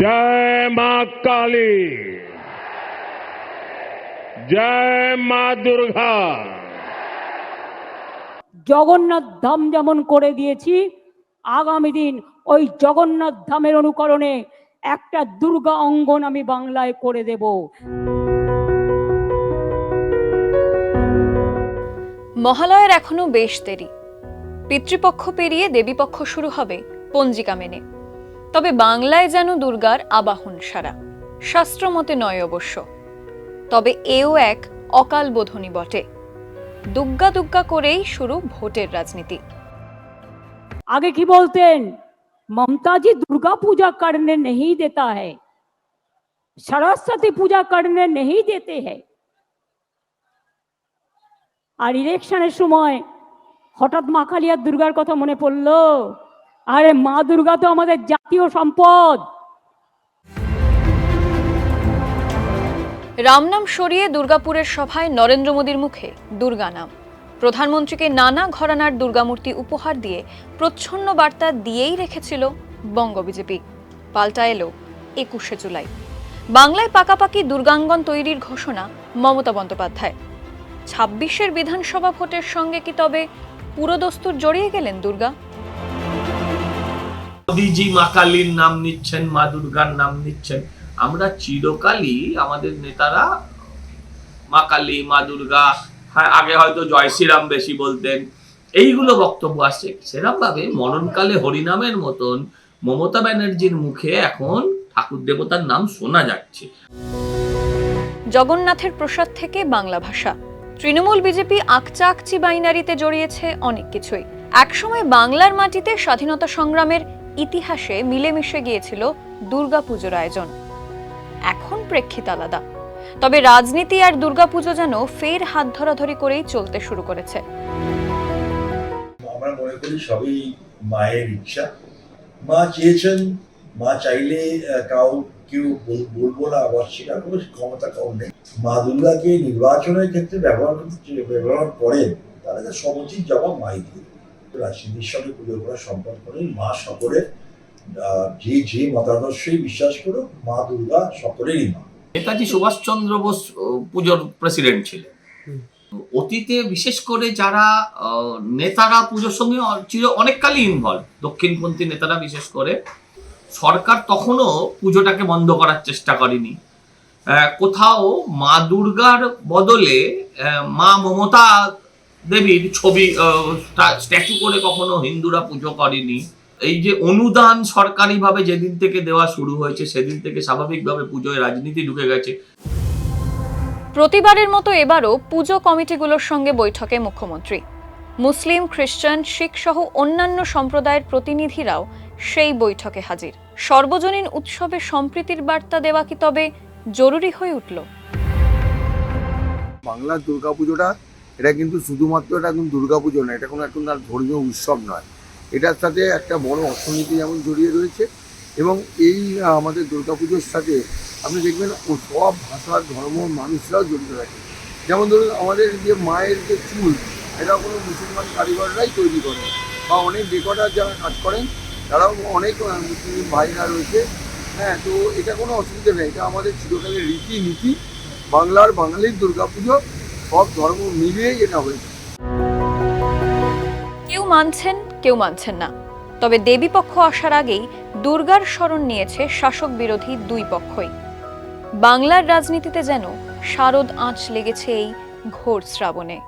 জয় মা কালী। জয় মা দুর্গা। জগন্নাথ ধাম যেমন করে দিয়েছি আগামী দিন ওই জগন্নাথ ধামের অনুকরণে একটা দুর্গা অঙ্গন আমি বাংলায় করে দেব। মহালয়ের এখনও বেশ দেরি। পিতৃপক্ষ পেরিয়ে দেবীপক্ষ শুরু হবে পঞ্জিকা মেনে। তবে বাংলায় যেন দুর্গার আবাহন সারা। শাস্ত্রমতে নয় অবশ্য। তবে এও এক অকাল বোধনী বটে। দুগ্গা দুগ্গা করেই শুরু ভোটের রাজনীতি। আগে কি বলতেন? মমতাজি দুর্গা পূজা করনে নেই দেতা হে। সরস্বতী পূজা করনে নেই দেতে হ্যায় আর ইলেকশনের সময় হঠাৎ মা দুর্গার কথা মনে পড়ল। আরে মা দুর্গা তো আমাদের জাতীয় সম্পদ। রামনাম সরিয়ে দুর্গাপুরের সভায় নরেন্দ্র মোদীর মুখে দুর্গা নাম। প্রধানমন্ত্রীকে নানা ঘরানার দুর্গামূর্তি উপহার দিয়ে প্রচ্ছন্ন বার্তা দিয়েই রেখেছিল বঙ্গ বিজেপি। পাল্টা এলো একুশে জুলাই। বাংলায় পাকাপাকি দুর্গাঙ্গন তৈরির ঘোষণা মমতা বন্দ্যোপাধ্যায়। ছাব্বিশের বিধানসভা ভোটের সঙ্গে কি তবে পুরোদস্তুর জড়িয়ে গেলেন দুর্গা? মোদিজি মা কালীর নাম নিচ্ছেন, মা দুর্গার নাম নিচ্ছেন। আমরা চিরকালই আমাদের নেতারা মা কালী, মা দুর্গা হ্যাঁ আগে হয়তো জয় শ্রীরাম বেশি বলতেন। এইগুলো বক্তব্য আসছে সেরকম ভাবে মরণকালে হরিনামের মতন মমতা ব্যানার্জির মুখে এখন ঠাকুর দেবতার নাম শোনা যাচ্ছে। জগন্নাথের প্রসাদ থেকে বাংলা ভাষা। তৃণমূল বিজেপি আকচা আকচি বাইনারিতে জড়িয়েছে অনেক কিছুই। একসময় বাংলার মাটিতে স্বাধীনতা সংগ্রামের ইতিহাসে মিলেমিশে গিয়েছিল দুর্গাপুজোর আয়োজন। এখন প্রেক্ষিত আলাদা। তবে রাজনীতি আর দুর্গাপুজো যেন ফের হাত ধরাধরি করেই চলতে শুরু করেছে। আমরা মনে করি সবই মায়ের ইচ্ছা। মা চেয়েছেন, মা চাইলে কাউ, কেউ বলব না আবার স্বীকার করে ক্ষমতা কাউ নেই। মা দুর্গাকে নির্বাচনের ক্ষেত্রে ব্যবহার ব্যবহার করেন তারা সমুচিত জবাব মাই দিয়ে। রাজনীতির সঙ্গে পুজো করার সম্পর্ক নেই। মা সকলের যে যে মতাদর্শই বিশ্বাস করুক মা দুর্গা সকলেরই মা। নেতাজি সুভাষচন্দ্র বোস পুজোর প্রেসিডেন্ট ছিলেন। অতীতে বিশেষ করে যারা নেতারা পুজোর সঙ্গে চির অনেককালই ইনভলভ দক্ষিণপন্থী নেতারা বিশেষ করে। সরকার তখনও পুজোটাকে বন্ধ করার চেষ্টা করেনি। কোথাও মা দুর্গার বদলে মা মমতা দেবীর ছবি স্ট্যাচু করে কখনো হিন্দুরা পুজো করেনি। এই যে অনুদান সরকারিভাবে যেদিন থেকে দেওয়া শুরু হয়েছে সেদিন থেকে স্বাভাবিকভাবে পুজোয় রাজনীতি ঢুকে গেছে। প্রতিবারের মতো এবারও পুজো কমিটিগুলোর সঙ্গে বৈঠকে মুখ্যমন্ত্রী। মুসলিম খ্রিস্টান শিখ সহ অন্যান্য সম্প্রদায়ের প্রতিনিধিরাও সেই বৈঠকে হাজির। সর্বজনীন উৎসবে সম্প্রীতির বার্তা দেওয়া কি তবে জরুরি হয়ে উঠল? বাংলার দুর্গাপুজোটা এটা কিন্তু শুধুমাত্র এটা কিন্তু দুর্গাপুজো নয়, এটা কোনো এখন আর ধর্মীয় উৎসব নয়। এটার সাথে একটা বড় অর্থনীতি যেমন জড়িয়ে রয়েছে এবং এই আমাদের দুর্গাপুজোর সাথে আপনি দেখবেন সব ভাষার ধর্ম মানুষরাও জড়িত থাকে। যেমন ধরুন আমাদের যে মায়ের যে চুল এটা কোনো মুসলমান কারিগররাই তৈরি করে বা অনেক ডেকোরার যারা কাজ করেন, তারাও অনেক মুসলিম ভাইরা রয়েছে। হ্যাঁ তো এটা কোনো অসুবিধা নেই, এটা আমাদের চিরকালের রীতিনীতি। বাংলার বাঙালির দুর্গাপুজো সব ধর্ম মিলিয়েই এটা হয়েছে। কেউ মানছেন কেউ মানছেন না। তবে দেবীপক্ষ আসার আগেই দুর্গার স্মরণ নিয়েছে শাসক বিরোধী দুই পক্ষই। বাংলার রাজনীতিতে যেন শারদ আঁচ লেগেছে এই ঘোর শ্রাবণে।